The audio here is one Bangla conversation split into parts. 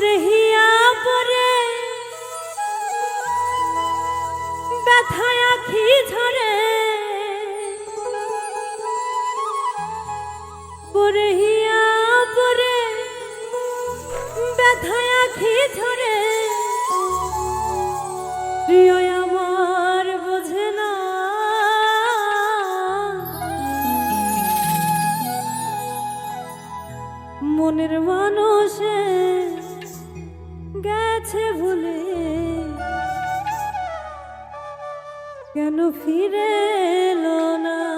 रही ফিরে এলো না।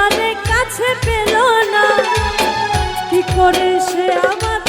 তারে কাছে পেল না। কি করে সে আমার